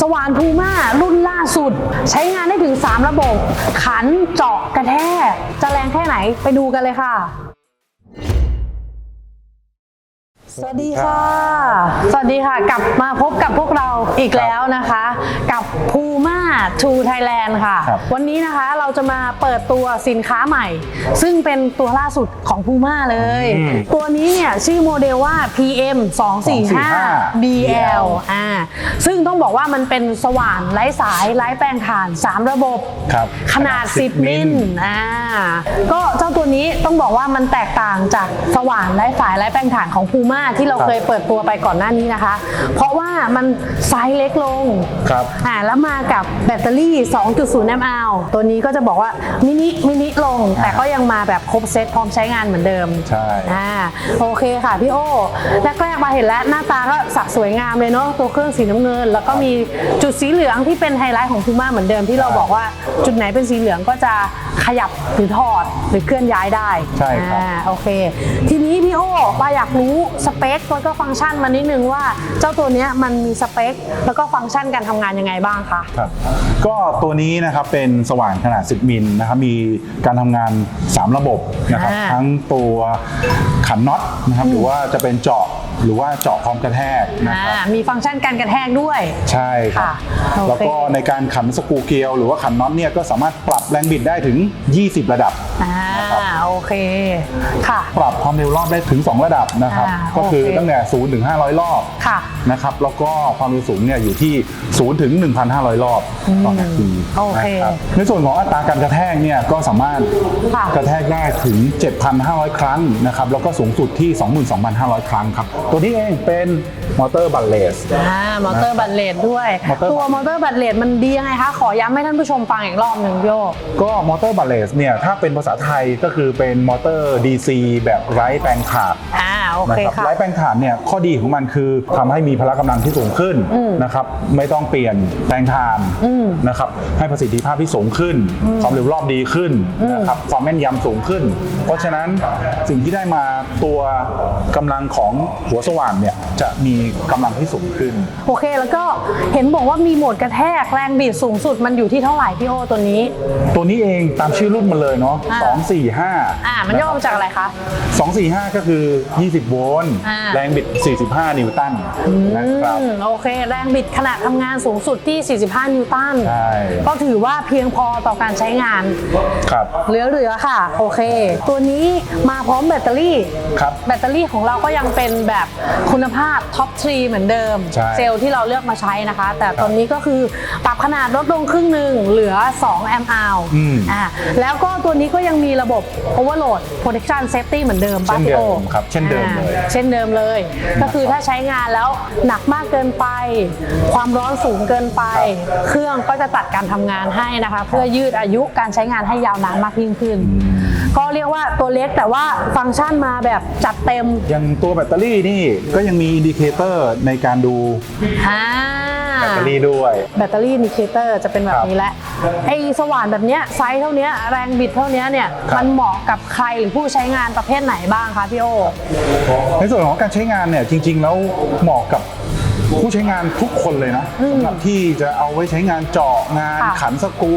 สว่านพูม่ารุ่นล่าสุด ใช้งานได้ถึง 3 ระบบ ขันเจาะกระแทกจะแรงแค่ไหนไปดูกันเลยค่ะ สวัสดีค่ะ สวัสดีค่ะ กลับมาพบกับพวกเราอีกแล้วนะคะ กับ Puma to Thailand ค่ะ ครับวันนี้นะคะเราจะมาเปิดตัวสินค้าใหม่ ซึ่งเป็นตัวล่าสุดของ Puma เลย อืมตัวนี้เนี่ยชื่อโมเดลว่า PM 245 BL อ่าซึ่งต้องบอกว่ามันเป็นสว่านไร้สายไร้แปลงถ่าน 3 ระบบ ครับขนาด ขนาด10 10 มิล อ่าก็เจ้าตัวนี้ต้องบอกว่ามันแตกต่างจากสว่านไร้สายไร้แปลงถ่านของ Puma ที่เราครับเคยเปิดตัวไปก่อนหน้านี้นะคะ เพราะว่ามันไซส์เล็กลงครับอ่าแล้วมากับแบตเตอรี่ 2.0 mAh ตัวนี้ก็จะบอกว่ามินิมินิลง แต่ก็ยังมาแบบครบเซตพร้อมใช้งานเหมือนเดิมใช่อ่าโอเคค่ะพี่โอแรกๆมาเห็นแล้วหน้าตาก็สักสวยงามเลยเนาะตัวเครื่องสีน้ำเงิน แล้วก็มีจุดสีเหลืองที่เป็นไฮไลท์ของพูม่าเหมือนเดิมที่เราบอกว่าจุดไหนเป็นสีเหลืองก็จะขยับหรือถอดหรือเคลื่อนย้ายได้ใช่ครับอ่าโอเค ทีนี้พี่โอปาอยากรู้สเปคแล้วก็ฟังก์ชันมานิดนึงว่า เจ้าตัวเนี้ยมันมีสเปค แล้วก็ฟังก์ชันการทำงานยังไงบ้างคะครับก็ตัวนี้นะครับเป็นสว่านขนาด 10 มิลนะครับมีการทำงาน 3 ระบบนะครับอ่าทั้งตัวขันน็อตนะครับหรือว่าจะเป็นเจาะหรือว่าเจาะพร้อมกระแทกนะครับอ่ามีฟังก์ชันการกระแทกด้วย ใช่ครับค่ะโอเคแล้วก็ในการขันสกรูเกลียว หรือว่าขันน็อตเนี่ยก็สามารถปรับแรงบิดได้ถึง 20 ระดับอ่านะครับ โอเคค่ะ ปรับความเร็วรอบได้ถึง 2 ระดับนะครับ อ่าก็คือโอเค ตั้งแต่0ถึง500 รอบค่ะ นะครับแล้วก็ความเร็วสูงเนี่ยอยู่ที่0ถึง1,500 รอบต่อนาทีโอเคนะครับในส่วนของอัตราการกระแทกเนี่ยก็สามารถค่ะ กระแทกได้ถึง 7,500 ครั้งนะครับแล้วก็สูงสุดที่ 22,500 ครั้งครับตัวนี้เองเป็นมอเตอร์บัลเลส อ่ามอเตอร์บัตเลดด้วยมอเตอร์ตัวมอเตอร์บัตเลดมันดียังไงคะ ขอย้ำให้ท่านผู้ชมฟังอีกรอบหนึ่งพี่โยก็มอเตอร์บัลเลสเนี่ยถ้าเป็นภาษาไทยก็คือเป็นมอเตอร์ DC แบบไร้แปลงขาดอ่าโอนะเคครับค่ะ ไร้แปลงถ่านเนี่ยข้อดีของมันคือทำให้มีพละกำลังที่สูงขึ้นอืมนะครับไม่ต้องเปลี่ยนแปลงถ่านอืมนะครับให้ประสิทธิภาพที่สูงขึ้น ความเร็วรอบดีขึ้นนะครับความแม่นยำสูงขึ้น เพราะฉะนั้นสิ่งที่ได้มาตัวกำลังของหัวสว่านเนี่ยจะมีกำลังที่สูงขึ้น โอเคแล้วก็เห็นบอกว่ามีโหมดกระแทกแรงบีดสูงสุดมันอยู่ที่เท่าไหร่พี่โอตัวนี้ ตัวนี้เองตามชื่อรุ่นมันเลยเนาะอ่าสองสี่ห้าอ่ามันย่อมาจากอะไรคะ 245 ก็คือ 20 โวลต์อ่า แรงบิด 45 นิวตันนะครับ อืมโอเค แรงบิดขนาดทำงานสูงสุดที่ 45 นิวตัน ใช่ ก็ถือว่าเพียงพอต่อการใช้งาน ครับ เหลือๆค่ะ โอเค ตัวนี้มาพร้อมแบตเตอรี่ ครับ แบตเตอรี่ของเราก็ยังเป็นแบบคุณภาพท็อปทรีเหมือนเดิม ใช่เซลล์ที่เราเลือกมาใช้นะคะ แต่ตัวนี้ก็คือปรับขนาดลดลงครึ่งหนึ่งเหลือ 2 แอมป์ออืม อ่าแล้วก็ตัวนี้ก็ยังมีระบบ Overload Protection Safety เหมือนเดิมป่ะเช่นพี่เดิโอมครับเช่นเดิมเลย อ่าเช่นเดิมเลย ก็คือถ้าใช้งานแล้วหนักมากเกินไป ความร้อนสูงเกินไป เครื่องก็จะตัดการทำงานให้นะคะ เพื่อยืดอายุการใช้งานให้ยาวนานมากยิ่งขึ้น ก็เรียกว่าตัวเล็กแต่ว่าฟังก์ชันมาแบบจัดเต็มอย่างตัวแบตเตอรี่นี่ก็ยังมีอินดิเคเตอร์ในการดูอ่าแบตเตอรี่ด้วย แบตเตอรี่อินดิเคเตอร์จะเป็นแบบนี้แหละไอ้สว่านแบบเนี้ยไซส์เท่าเนี้ยแรงบิดเท่าเนี้ยเนี่ยครับมันเหมาะกับใครหรือผู้ใช้งานประเภทไหนบ้างคะพี่โอในส่วนของการใช้งานเนี่ยจริง ๆ แล้วเหมาะกับ ผู้ใช้งานทุกคนเลยนะสำหรับที่จะเอาไว้ใช้งานเจาะงานค่ะขันสกรู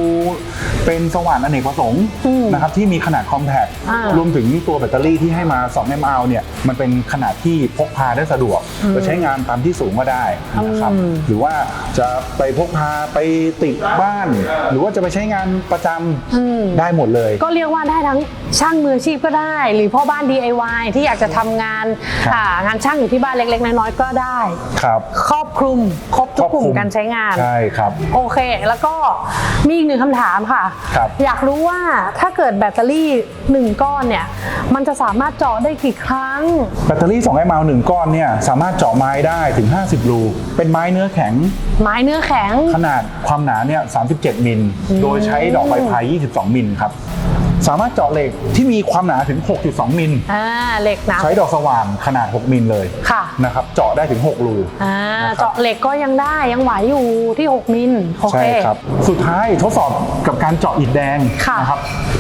เป็นสว่านอเนกประสงค์อืมนะครับที่มีขนาดคอมแพคอ่ารวมถึงตัวแบตเตอรี่ที่ให้มา 2 mAh เนี่ยมันเป็นขนาดที่พกพาได้สะดวกจะใช้งานตามที่สูงก็ได้นะครับอืมหรือว่าจะไปพกพาไปติดบ้าน หรือว่าจะไปใช้งานประจอืมำได้หมดเลย ก็เรียกว่าได้ทั้งช่างมืออาชีพก็ได้ หรือพ่อบ้าน DIY ที่อยากจะทำงานครับอ่างานช่างอยู่ที่บ้านเล็ก ๆ น้อยๆก็ได้ครับครอบคลุมครบทุกกลุ่มการใช้งาน ใช่ครับ โอเค แล้วก็มีอีกหนึ่งคำถามค่ะ ครับอยากรู้ว่าถ้าเกิดแบตเตอรี่หนึ่งก้อนเนี่ย มันจะสามารถเจาะได้กี่ครั้ง แบตเตอรี่2 mAh หนึ่งก้อนเนี่ยสามารถเจาะไม้ได้ถึง 50 รู เป็นไม้เนื้อแข็ง ไม้เนื้อแข็ง ขนาดความหนาเนี่ย37 มิล โดยใช้ดอกใบพาย22 มิลครับ สามารถเจาะเหล็กที่มีความหนาถึง 6.2 มิลอ่าเหล็กหนะใช้ดอกสว่านขนาด 6 มิลเลยค่ะนะครับเจาะได้ถึง 6 รูอ่านะครับเจาะเหล็กก็ยังได้ยังไหวอยู่ที่ 6 มิลโอเคใช่ครับสุดท้ายทดสอบกับการเจาะอิฐแดงค่ะนะครับ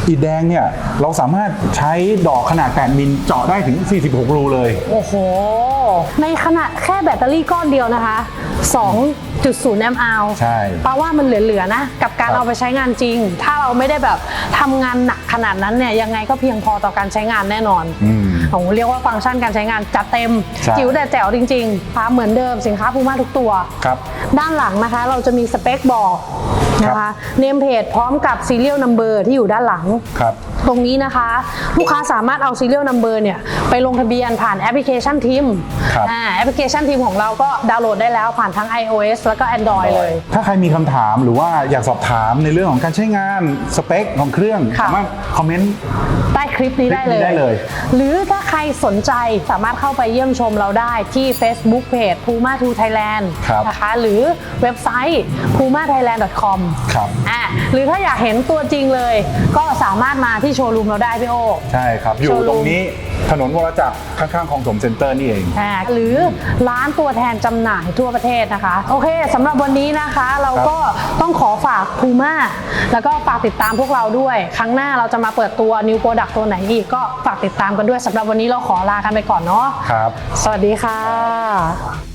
อิฐแดงเนี่ยเราสามารถใช้ดอกขนาด 8 มิลเจาะได้ถึง 46 รูเลย โอ้โห ในขนาดแค่แบตเตอรี่ก้อนเดียวนะคะ 2.0 แอมป์อาวใช่แปลว่ามันเหลือๆนะ กับการครับเอาไปใช้งานจริง ถ้าเราไม่ได้แบบทำงานหนักขนาดนั้นเนี่ยยังไงก็เพียงพอต่อการใช้งานแน่นอนอืมโอ้โหเรียกว่าฟังก์ชันการใช้งานจัดเต็มใช่จิ๋วแต่แจ๋วจริงๆค่ะเหมือนเดิมสินค้าพูม่าทุกตัวครับด้านหลังนะคะ เราจะมีสเปคบอก นะครัคะบเนมเพจพร้อมกับ Serial Number ที่อยู่ด้านหลัง ครับ ตรงนี้นะคะ ลูกค้าสามารถเอา Serial Number เนี่ยไปลงทะเบียนผ่านแอปพลิเคชันทีมครับอ่าแอปพลิเคชันทีมของเราก็ดาวน์โหลดได้แล้วผ่านทั้ง iOS แล้วก็ Android เลย ถ้าใครมีคำถามหรือว่าอยากสอบถามในเรื่องของการใช้งานสเปคของเครื่อง ค่ะ สามารถคอมเมนต์ ใต้คลิปนี้ได้เลคลิปนี้ยได้เลย หรือถ้าใครสนใจสามารถเข้าไปเยี่ยมชมเราได้ที่ Facebook Page Puma 2 Thailand ครับนะคะหรือเว็บไซต์ pumathailand.com ครับอะ หรือถ้าอยากเห็นตัวจริงเลย ก็สามารถมาที่โชว์รูมเราได้พี่โอ ใช่ครับ อยู่โชว์รูมตรงนี้ถนนวรจักรข้างๆของสมเซ็นเตอร์นี่เอง อ่าหรือร้านตัวแทนจำหน่ายทั่วประเทศนะคะ โอเคสำหรับวันนี้นะคะ เราก็ต้องขอฝาก Puma แล้วก็ฝากติดตามพวกเราด้วย ครั้งหน้าเราจะมาเปิดตัว New Product ตัวไหนอีก ก็ฝากติดตามกันด้วยสำหรับวันนี้เราขอลากันไปก่อนเนาะครับ สวัสดีค่ะ